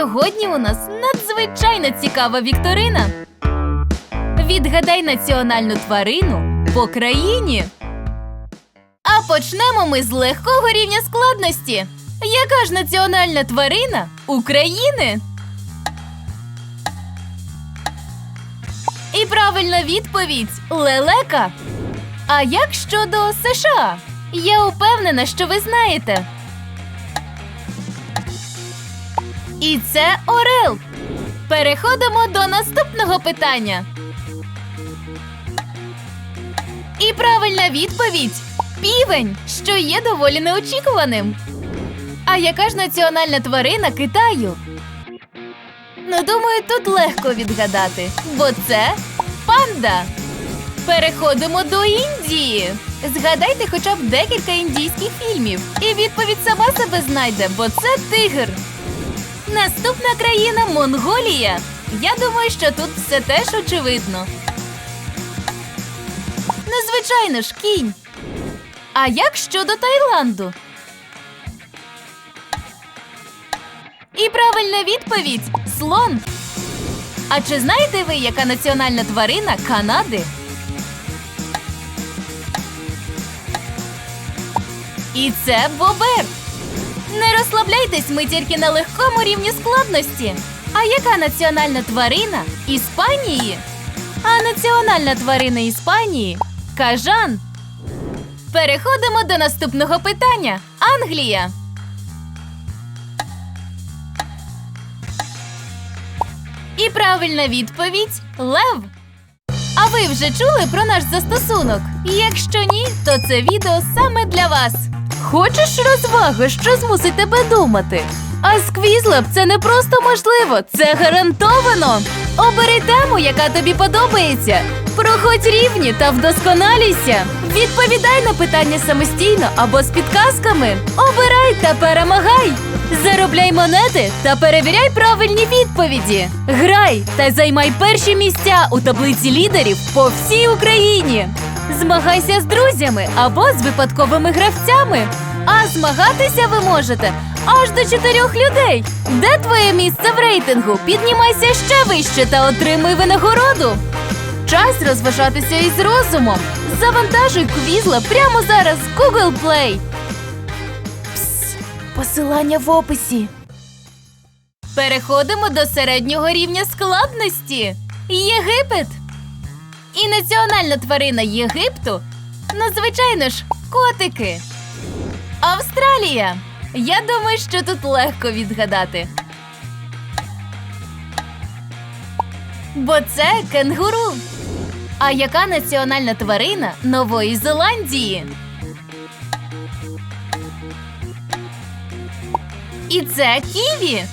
Сьогодні у нас надзвичайно цікава вікторина. Відгадай національну тварину по країні. А почнемо ми з легкого рівня складності. Яка ж національна тварина України? І правильна відповідь лелека. А як щодо США? Я упевнена, що ви знаєте. І це Орел. Переходимо до наступного питання. І правильна відповідь півень, що є доволі неочікуваним. А яка ж національна тварина Китаю? Ну, думаю, тут легко відгадати, бо це панда. Переходимо до Індії. Згадайте хоча б декілька індійських фільмів, і відповідь сама себе знайде, бо це тигр. Наступна країна Монголія. Я думаю, що тут все теж очевидно. Незвичайно ж кінь. А як щодо Таїланду? І правильна відповідь слон. А чи знаєте ви, яка національна тварина Канади? І це бобер. Не розслабляйтесь, ми тільки на легкому рівні складності. А яка національна тварина Іспанії? А національна тварина Іспанії кажан. Переходимо до наступного питання. Англія. І правильна відповідь лев. А ви вже чули про наш застосунок? Якщо ні, то це відео саме для вас. Хочеш розваги, що змусить тебе думати? А Quizlab це не просто можливо, це гарантовано. Обери тему, яка тобі подобається. Проходь рівні та вдосконалюйся. Відповідай на питання самостійно або з підказками. Обирай та перемагай. Заробляй монети та перевіряй правильні відповіді. Грай та займай перші місця у таблиці лідерів по всій Україні. Змагайся з друзями або з випадковими гравцями. А змагатися ви можете аж до чотирьох людей. Де твоє місце в рейтингу? Піднімайся ще вище та отримуй винагороду. Час розважатися із розумом. Завантажуй квізла прямо зараз з Google Play. Пс, посилання в описі. Переходимо до середнього рівня складності. Єгипет. І національна тварина Єгипту надзвичайно ж котики. Австралія. Я думаю, що тут легко відгадати. Бо це кенгуру. А яка національна тварина Нової Зеландії? І це ківі.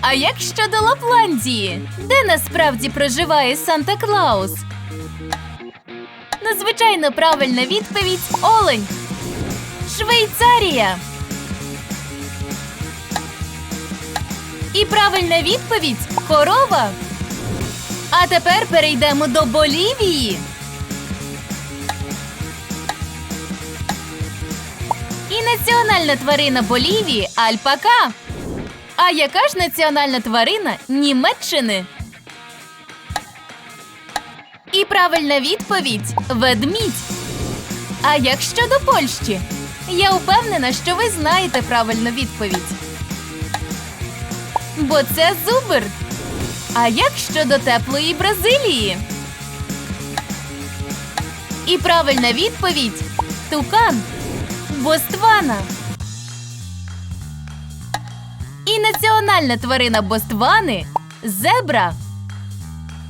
А як щодо Лапландії, де насправді проживає Санта Клаус? Надзвичайно правильна відповідь Олень. Швейцарія. І правильна відповідь корова. А тепер перейдемо до Болівії. І національна тварина Болівії альпака. А яка ж національна тварина Німеччини? І правильна відповідь ведмідь. А як щодо Польщі? Я впевнена, що ви знаєте правильну відповідь. Бо це зубр. А як щодо теплої Бразилії? І правильна відповідь тукан. Боствана. І національна тварина Боствани зебра.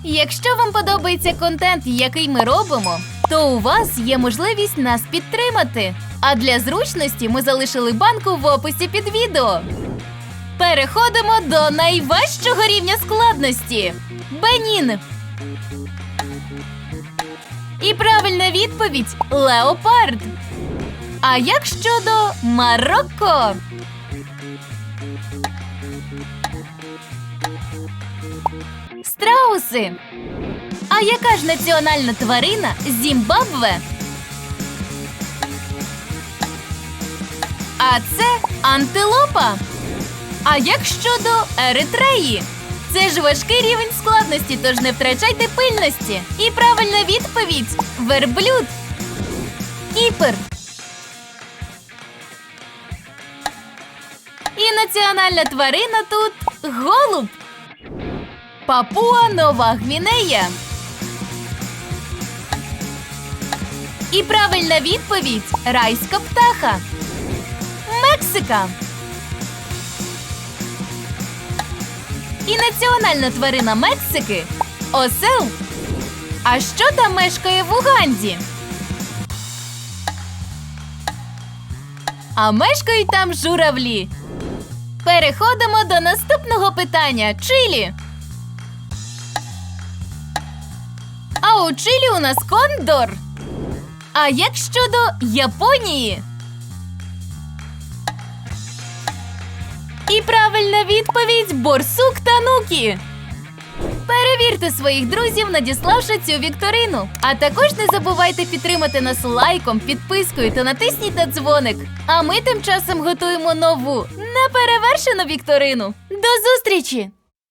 Якщо вам подобається контент, який ми робимо, то у вас є можливість нас підтримати. А для зручності ми залишили банку в описі під відео. Переходимо до найважчого рівня складності Бенін. І правильна відповідь леопард. А як щодо Марокко? Страуси. А яка ж національна тварина Зімбабве? А це антилопа. А як щодо Еритреї? Це ж важкий рівень складності, тож не втрачайте пильності. І правильна відповідь верблюд. Кіпр. І національна тварина тут голуб. Папуа Нова Гвінея. І правильна відповідь райська птаха. Мексика. І національна тварина Мексики осел. А що там мешкає в Уганді? А мешкають там журавлі. Переходимо до наступного питання. Чилі. А у Чилі у нас кондор. А як щодо Японії? І правильна відповідь борсук танукі. Перевірте своїх друзів, надіславши цю вікторину. А також не забувайте підтримати нас лайком, підпискою та натисніть на дзвоник. А ми тим часом готуємо нову неперевершену вікторину. До зустрічі!